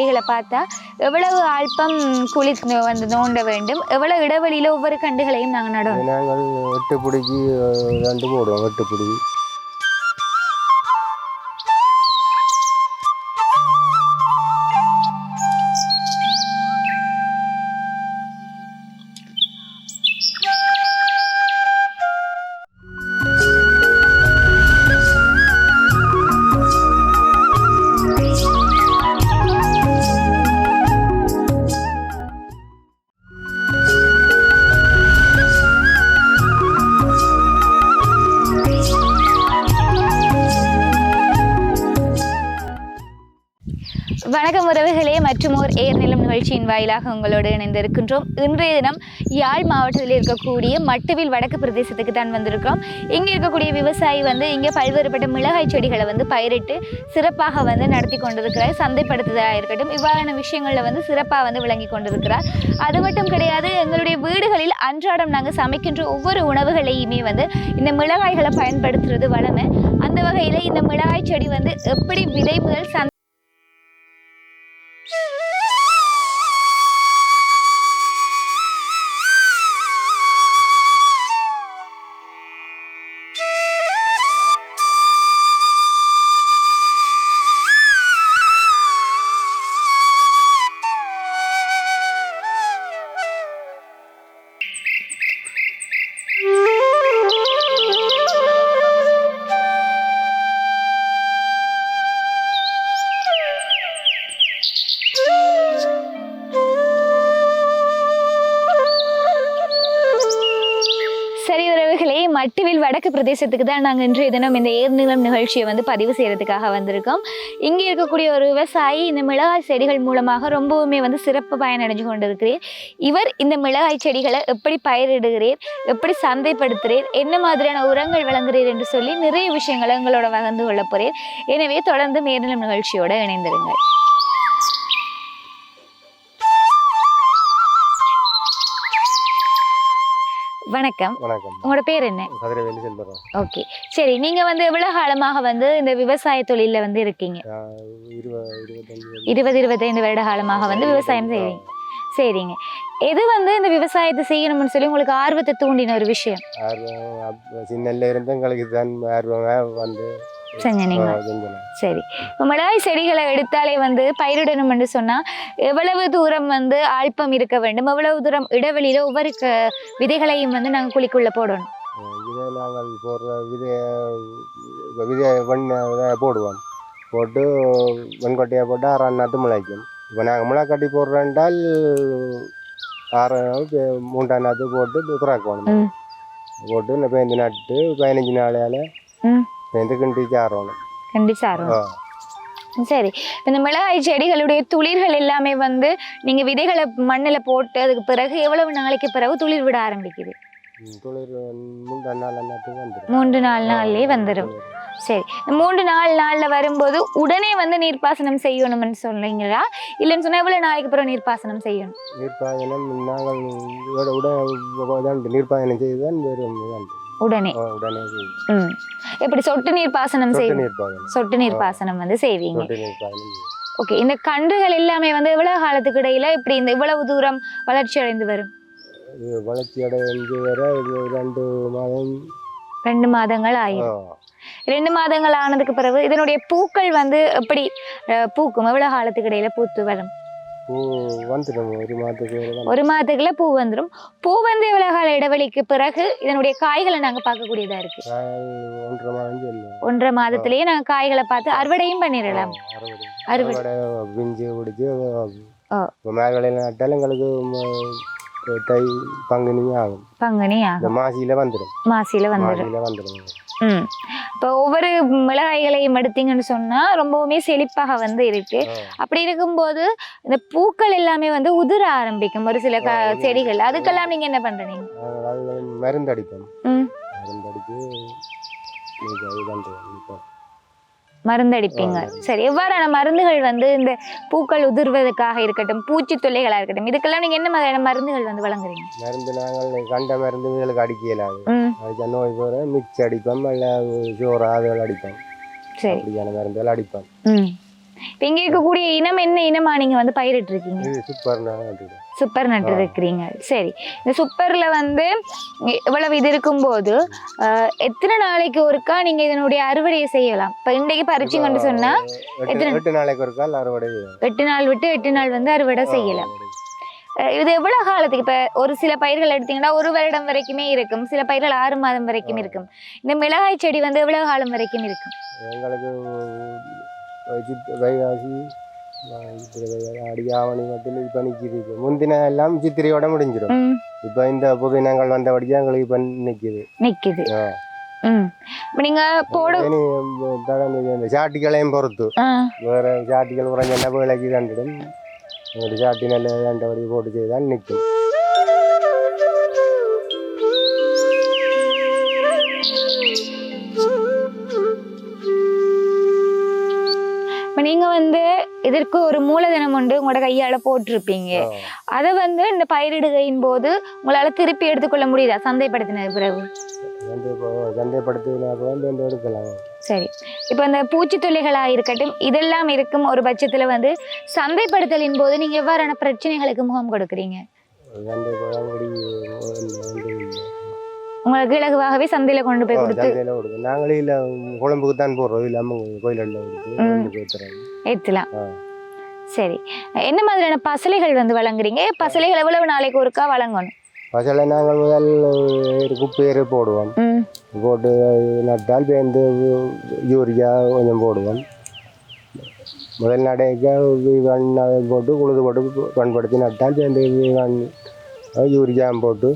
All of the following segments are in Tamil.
செடிகளை பார்த்தா எவ்வளவு அல்பம் குழி வந்து நோண்ட வேண்டும்? எவ்வளவு இடைவெளியில ஒவ்வொரு கண்டுகளையும் நாங்கள் நடணும் நாங்கள் எட்டு பிடிக்கு ரெண்டு போடுவோம் எட்டு பிடி. வணக்கம் உறவுகளே மற்றும் ஓர் ஏர்நிலம் நிகழ்ச்சியின் வாயிலாக உங்களோடு இணைந்திருக்கின்றோம். இன்றைய தினம் யாழ் மாவட்டத்தில் இருக்கக்கூடிய மட்டுவில் வடக்கு பிரதேசத்துக்கு தான் வந்திருக்கிறோம். இங்கே இருக்கக்கூடிய விவசாயி வந்து இங்கே பல்வேறுபட்ட மிளகாய் செடிகளை வந்து பயிரிட்டு சிறப்பாக வந்து நடத்தி கொண்டிருக்கிறார். சந்தைப்படுத்துதலாக இருக்கட்டும் இவ்வாறான விஷயங்களில் வந்து சிறப்பாக வந்து விளங்கி கொண்டிருக்கிறார். அது மட்டும் கிடையாது எங்களுடைய வீடுகளில் அன்றாடம் நாங்கள் சமைக்கின்ற ஒவ்வொரு உணவுகளையுமே வந்து இந்த மிளகாய்களை பயன்படுத்துறது வளமை. அந்த வகையில் இந்த மிளகாய் செடி வந்து எப்படி விதை முதல் சந்தை மட்டுவில் வடக்கு பிரதேசத்துக்கு தான் நாங்கள் இன்றைய தினம் இந்த ஏர்நிலம் நிகழ்ச்சியை வந்து பதிவு செய்கிறதுக்காக வந்திருக்கோம். இங்கே இருக்கக்கூடிய ஒரு விவசாயி இந்த மிளகாய் செடிகள் மூலமாக ரொம்பவுமே வந்து சிறப்பு பயனடைஞ்சு கொண்டிருக்கிறேன். இவர் இந்த மிளகாய் செடிகளை எப்படி பயிரிடுகிறீர் எப்படி சந்தைப்படுத்துகிறீர் என்ன மாதிரியான உரங்கள் வழங்குகிறீர் என்று சொல்லி நிறைய விஷயங்களை எங்களோட பகிர்ந்து கொள்ள போகிறேன் எனவே தொடர்ந்து மேர்நிலம் நிகழ்ச்சியோடு இணைந்திருங்கள். வணக்கம். வணக்கம். உங்களோட பேர் என்ன? கதிரவேலி செல்வரம் ஓகே. சரி நீங்க வந்து எவ்வளவு காலமாக வந்து இந்த விவசாய தொழில வந்து இருக்கீங்க? இருபது இருபத்தைந்து வருட காலமாக வந்து விவசாயம் செய்றீங்க. சரிங்க. எது வந்து இந்த விவசாயத்தை செய்யணும்னு சொல்லி உங்களுக்கு ஆர்வத்தை தூண்டின ஒரு விஷயம்? ஆர்வம் அப்ப சின்னல இருந்து எங்களுக்கு தான் ஆர்வமாக வந்து. செஞ்ச நீங்க ஆ, செஞ்சேன். சரி. மிளகாய் செடிகளை எடுத்தாலே வந்து பயிரிடணும்னு சொன்னா எவ்வளவு தூரம் வந்து ஆல்பம் இருக்க வேண்டும்? எவ்வளவு தூரம் இடைவெளியில ஒவ்வொரு விதைகளையும் வந்து நாங்க குழிக்குள்ள போடணும்? இதை நாங்கள் போடுற விதைய விதைய வெண்ண இதை போடுவோம். போட்டு வெண்கொட்டையை போட்டு ஆறாம் நாற்று முளைக்கும். இப்போ நாங்கள் முளைக்கட்டி போடுறோன்றால் ஆறு நாள் மூன்றாம் நாற்று போட்டு துறக்கணும். போட்டு இந்த பேந்து நட்டு பதினஞ்சு நாளையால் கண்டிச்சாரும் சரி இந்த மிளகாய் செடிகளுடைய துளிர்கள் எல்லாமே வந்து நீங்க விதைகளை மண்ணுல போட்டு அதுக்கு பிறகு எவ்வளவு நாளைக்கு பிறகு துளிர் விட ஆரம்பிக்குது மூன்று நாலு நாள்லயே வந்துடும் சரி மூன்று நாலு நாள்ல வரும்போது உடனே வந்து நீர்ப்பாசனம் செய்யணும்னு சொல்றீங்களா இல்லைன்னு சொன்னா எவ்வளவு நாளைக்கு பிறகு நீர்ப்பாசனம் செய்யணும் நீர்ப்பாயனம் நாங்கள் நீர்ப்பாயனம் செய்து தான். உடனே. உடனே. ம். எப்படி சொட்டு நீர்ப்பாசனம் சொட்டு செய்வீங்க? சொட்டு நீர்ப்பாசனம் வந்து செய்வீங்க. ஓகே இந்த கன்றுகள் எல்லாமே வந்து எவ்வளவு காலத்துக்கு இடையில இப்படி இந்த இவ்வளவு தூரம் வளர்ச்சி அடைந்து வரும்? வளர்ச்சி அடைஞ்சு வர ரெண்டு மாதம். ரெண்டு மாதங்கள் ஆயிரும். ஆ, ரெண்டு மாதங்கள் ஆனதுக்கு பிறகு இதனுடைய பூக்கள் வந்து எப்படி பூக்கும்? எவ்வளவு காலத்துக்கு இடையில பூத்து வரும்? பூ வந்துடும். ஒரு மாதத்துக்கு. ஒரு மாதத்துக்குள்ள பூ வந்துடும் பூ வந்து எவ்வளவு கால இடைவெளிக்கு பிறகு இதனுடைய காய்களை நாங்க பார்க்கக்கூடியதா இருக்கு. ஒன்றரை மாதம் ஒன்றரை மாதத்திலேயே நாங்க காய்களை பார்த்து அறுவடையும் பண்ணிடலாம். அறுவடை. பிஞ்சு பிடிச்சி மேல்கலையில் நட்டாலும் எங்களுக்கு தை பங்குனியும் ஆகும். பங்குனி ஆகும். மாசியில வந்துடும் மாசியில வந்துடும் மாசியில வந்துடும் ம். இப்போ ஒவ்வொரு மிளகாய்களையும் எடுத்தீங்கன்னு சொன்னா ரொம்பவுமே செழிப்பாக வந்து இருக்கு. அப்படி இருக்கும்போது இந்த பூக்கள் எல்லாமே வந்து உதிர ஆரம்பிக்கும் ஒரு சில க. செடிகள். அதுக்கெல்லாம் நீங்க என்ன பண்றீங்க? நாங்கள் அது மருந்தடிப்பீங்க. ஆ. சரி எவ்வாறான மருந்துகள் வந்து இந்த பூக்கள் உதிர்வதற்காக இருக்கட்டும் பூச்சி தொல்லைகளா இருக்கட்டும் இதுக்கெல்லாம் நீங்க என்ன மாதிரியான மருந்துகள் வந்து வழங்குறீங்க? மருந்து நாங்கள் கண்ட மருந்து இதுகளுக்கு அடிக்க இயலாது ம். அதுக்கு நோய் போகிற மிக்ஸ் அடிப்போம் இல்லை சோறு அதுகள் அடிப்போம். சரி. அப்படியான மருந்துகள் அடிப்போம். இப்போ இங்கே இருக்கக்கூடிய இனம் என்ன இனமா நீங்க வந்து பயிரிட்டு இருக்கீங்க சூப்பர் சூப்பர் நட்டு இருக்கிறீங்க சரி இந்த சூப்பர்ல வந்து இவ்வளவு இது இருக்கும்போது எத்தனை நாளைக்கு ஒருக்கா நீங்க இதனுடைய அறுவடையை செய்யலாம்? இப்போ இன்றைக்கு பறிச்சிங்கன்னு சொன்னா எட்டு எத்தனை- எட்டு நாளைக்கு ஒரு கால் அறுவடை எட்டு நாள் விட்டு எட்டு நாள் வந்து அறுவடை செய்யலாம். இது எவ்வளவு காலத்துக்கு? இப்ப ஒரு சில பயிர்கள் எடுத்தீங்கன்னா ஒரு வருடம் வரைக்குமே இருக்கும். சில பயிர்கள் ஆறு மாதம் வரைக்கும். இருக்கும். இந்த மிளகாய் செடி வந்து எவ்வளவு காலம் வரைக்கும் இருக்கும்? எங்களுக்கு வைகாசி ஆவணி மட்டும் இப்போ நிற்கிது முந்தின எல்லாம் சித்திரையோட முடிஞ்சிடும். இப்போ இந்த புதினங்கள் வந்தபடியாக எங்களுக்கு இப்போ நிற்கிது இப்ப நீங்க போடு. சாட்டிகளையும் பொறுத்து. வேறு சாட்டிகள் குறைஞ்ச விலைக்கு கண்டிடும் ஒரு சாட்டி நல்ல ரெண்டபடி போட்டு செய்தால் நிற்கும். இதற்கு ஒரு மூலதனம் உண்டு உங்களோட கையால போட்டிருப்பீங்க. அதை வந்து இந்த பயிரிடுகையின் போது உங்களால திருப்பி எடுத்துக்கொள்ள முடியுதா? சந்தைப்படுத்தின பிறகு. சரி. இப்போ இந்த பூச்சித்தொல்லிகளா இருக்கட்டும் இதெல்லாம் இருக்கும் ஒரு பட்சத்துல வந்து சந்தைப்படுத்தலின் போது நீங்க எவ்வாறான பிரச்சனைகளுக்கு முகம் கொடுக்குறீங்க? உங்களுக்கு இலகுவாகவே சந்தையில கொண்டு போய் கொடுத்து நாங்களே இல்லை குழம்புக்கு தான் போடுறோம். இல்லை அம்மன் கோயிலில். ஏற்றலாம். சரி. என்ன மாதிரியான பசலைகள் வந்து வழங்குறீங்க? பசலைகள் எவ்வளவு நாளைக்கு ஒருக்கா வழங்கணும்? பசலை நாங்கள் முதல் ஒரு குப்பையரை போடுவோம். போட்டு நட்டால் பேருந்து யூரியா கொஞ்சம் போடுவோம். முதல் நடைக்க போட்டு உழுது போட்டு பண்படுத்தி நட்டால் வீவன் யூரியா போட்டு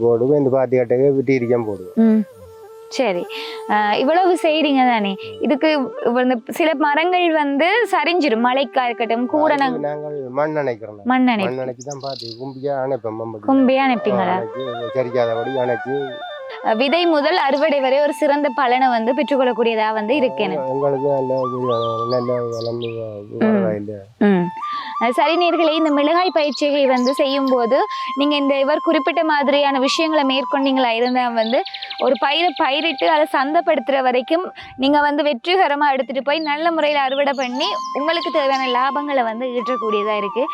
போட்டு பேருந்து பாத்தி கட்டைக்கு விட்டீரிக்கம் போடுவோம் சரி இவ்வளவு செய்றீங்க தானே இதுக்கு இந்த சில மரங்கள் வந்து சரிஞ்சிரும் மழைக்கா இருக்கட்டும் கூட நாங்க நாங்கள் மண் அணைக்கிறோம் மண் அணை மண் அணைச்சி தான் பாத்தி கும்பியா அணைப்போம் கும்பியா அணைப்பீங்களா சரிக்காதபடி அணைச்சி விதை முதல் அறுவடை வரை ஒரு சிறந்த பலனை வந்து பெற்றுக்கொள்ளக்கூடியதா வந்து இருக்கு எனக்கு எங்களுக்கு நல்ல நல்ல வளர்ந்து பரவாயில்லை ம் அஹ் சரி நேர்களே இந்த மிளகாய் பயிற்சிகை வந்து செய்யும் போது நீங்க இந்த இவர் குறிப்பிட்ட மாதிரியான விஷயங்களை மேற்கொண்டீங்களா? இருந்தா வந்து ஒரு பயிரை பயிரிட்டு அதை சந்தைப்படுத்துற வரைக்கும் நீங்க வந்து வெற்றிகரமா எடுத்துட்டு போய் நல்ல முறையில் அறுவடை பண்ணி உங்களுக்கு தேவையான லாபங்களை வந்து ஈட்டக்கூடியதா இருக்கு.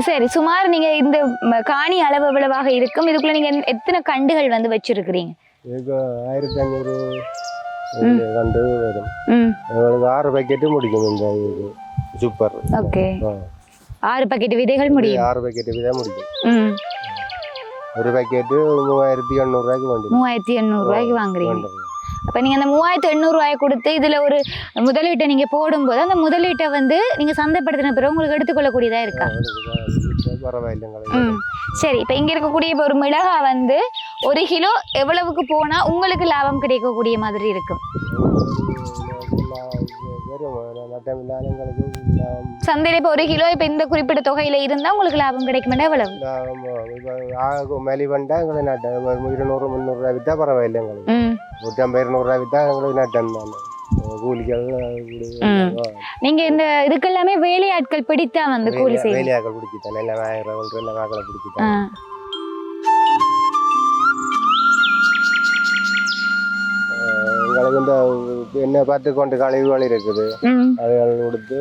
சரி சுமார் நீங்க இந்த காணி அளவு எவ்வளவாக இருக்கும்? இதுக்குள்ள நீங்க எத்தனை கண்டுகள் வந்து வச்சிருக்கிறீங்க? ஆயிரத்தி அஞ்சூறு கண்டு வரும். ஆறு பேக்கெட்டு முடிக்கும் இந்த சூப்பர் ஓகே. ஆறு பாக்கெட் விதைகள் முடியும். ஆறு பேக்கெட்டு தான் முடிக்கும் ம். ஒரு பேக்கெட்டு மூவாயிரத்தி எண்ணூறுரூவாய்க்கு வண்டி மூவாயிரத்தி எண்ணூறு ரூபாய்க்கு வாங்குறீங்க. அப்போ நீங்கள் அந்த மூவாயிரத்து எண்ணூறுரூவாயை கொடுத்து இதில் ஒரு முதலீட்டை நீங்கள் போடும்போது அந்த முதலீட்டை வந்து நீங்கள் சந்தைப்படுத்தின பிறகு உங்களுக்கு எடுத்துக்கொள்ளக்கூடியதாக இருக்கா? சரி இப்போ இங்கே இருக்கக்கூடிய ஒரு மிளகா வந்து ஒரு கிலோ எவ்வளவுக்கு போனால் உங்களுக்கு லாபம் கிடைக்கக்கூடிய மாதிரி இருக்கும்? சந்தையில் இப்போ ஒரு கிலோ இப்போ இந்த குறிப்பிட்ட தொகையில் இருந்தால் உங்களுக்கு லாபம் கிடைக்குமெண்டா எவ்வளவு? லாபம் இப்போ ஆகும் மேலி வந்தா எங்களுக்கு நட்டம் இருநூறு முந்நூறுரூவா விற்றா பரவாயில்லை எங்களுக்கு. நூற்றம்பது இருநூறுவா விற்றா எங்களுக்கு நட்டம் தான். நீங்கள் இந்த இதுக்கெல்லாமே வேலையாட்கள் பிடித்தா வந்து கூலி செய்வீங்க? வேலையாக்கள் பிடிச்சிட்டேன் எல்லாம் ஆயிரம் ஒன்று எல்லாம் பிடிச்சிட்டேன் எங்களுக்கு இந்த என்ன பத்து கொண்டு கழிவுகள் இருக்குது. அதுகள் கொடுத்து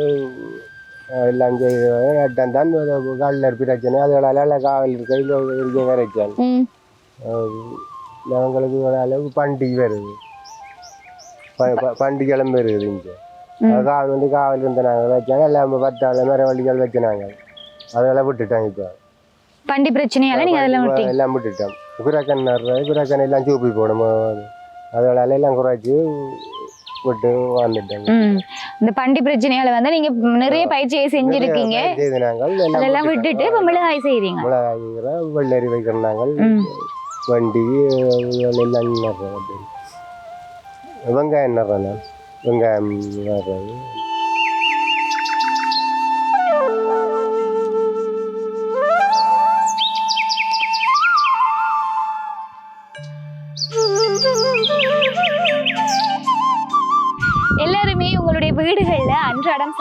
எல்லாம் செய்து நட்டம் தான் காலில் பிரச்சனை. அதுகளால் காவல் கையில் இருக்க வரைச்சால் ம். எங்களுக்கு ஒரு அளவு பண்டிகை வருது. ப- ப- பண்டிகைகளும் வருது இங்கே. காவல் வந்து காவல் இருந்த நாங்கள் வச்சாங்க. எல்லாம் பத்தாள் மர வண்டிகள் வச்சுனாங்க. அதெல்லாம் விட்டுட்டாங்க இப்போ. பண்டி பிரச்சனையால நீங்கள் அதெல்லாம் விட்டீங்க. எல்லாம் விட்டுட்டோம். குரக்கன் குரக்கன் எல்லாம் சூப்பி போடும் அதனால எல்லாம் குறைச்சி விட்டு வந்துட்டாங்க ம். இந்த பண்டி பிரச்சனையால வந்து நீங்க நிறைய பயிற்சியை செஞ்சிருக்கீங்க. அதெல்லாம் விட்டுட்டு இப்ப மிளகாய் செய்றீங்க. மிளகாய் வைக்கிறோம் வெள்ளரி வைக்கிறோம் நாங்கள் வண்டி எல்லாம் வெங்காயம் நடுறேன் நான் வெங்காயம் நடுறது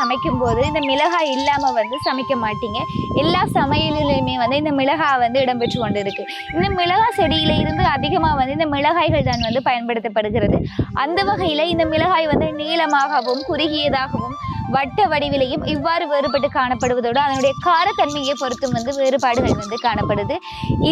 சமைக்கும்போது இந்த மிளகாய் இல்லாமல் வந்து சமைக்க மாட்டீங்க. எல்லா சமையலிலுமே வந்து இந்த மிளகாய் வந்து இடம்பெற்று கொண்டு இருக்கு இந்த மிளகாய் செடியில இருந்து அதிகமாக வந்து இந்த மிளகாய்கள் தான் வந்து பயன்படுத்தப்படுகிறது. அந்த வகையில் இந்த மிளகாய் வந்து நீளமாகவும் குறுகியதாகவும் வட்ட வடிவிலையும் இவ்வாறு வேறுபட்டு காணப்படுவதோடு அதனுடைய காரத்தன்மையை பொறுத்தும் வந்து வேறுபாடுகள் வந்து காணப்படுது.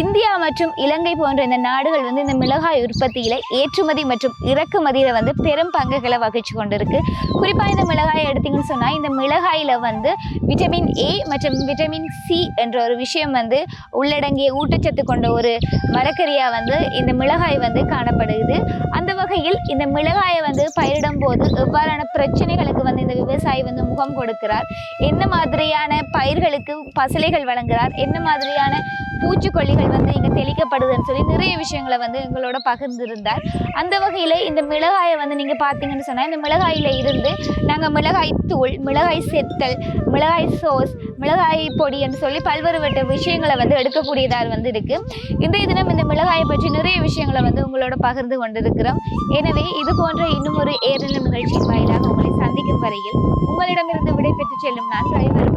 இந்தியா மற்றும் இலங்கை போன்ற இந்த நாடுகள் வந்து இந்த மிளகாய் உற்பத்தியில ஏற்றுமதி மற்றும் இறக்குமதியில வந்து பெரும் பங்குகளை வகிச்சு கொண்டிருக்கு. குறிப்பாக இந்த மிளகாயை எடுத்தீங்கன்னு சொன்னால் இந்த மிளகாயில் வந்து விட்டமின் ஏ மற்றும் விட்டமின் சி என்ற ஒரு விஷயம் வந்து உள்ளடங்கிய ஊட்டச்சத்து கொண்ட ஒரு மரக்கறியாக வந்து இந்த மிளகாய் வந்து காணப்படுது. அந்த வகையில் இந்த மிளகாயை வந்து பயிரிடும் போது எவ்வாறான பிரச்சனைகளுக்கு வந்து இந்த விவசாயி வந்து முகம் கொடுக்கிறார். என்ன மாதிரியான பயிர்களுக்கு பசலைகள் வழங்குகிறார்? என்ன மாதிரியான பூச்சிக்கொல்லிகள் வந்து இங்கே தெளிக்கப்படுதுன்னு சொல்லி நிறைய விஷயங்களை வந்து எங்களோட பகிர்ந்திருந்தார். அந்த வகையில் இந்த மிளகாயை வந்து நீங்கள் பார்த்தீங்கன்னு சொன்னால் இந்த மிளகாயில் இருந்து நாங்கள் மிளகாய் தூள் மிளகாய் செத்தல் மிளகாய் சோஸ் மிளகாய் பொடின்னு சொல்லி பல்வேறு வட்ட விஷயங்களை வந்து எடுக்கக்கூடியதாக வந்து இருக்குது இன்றைய தினம் இந்த மிளகாயை பற்றி நிறைய விஷயங்களை வந்து உங்களோட பகிர்ந்து கொண்டிருக்கிறோம். எனவே இது போன்ற இன்னும் ஒரு ஏரின நிகழ்ச்சியின் வாயிலாக உங்களை சந்திக்கும் வரையில் உங்களிடமிருந்து விடைபெற்று செல்லும் நான் டிரைவர்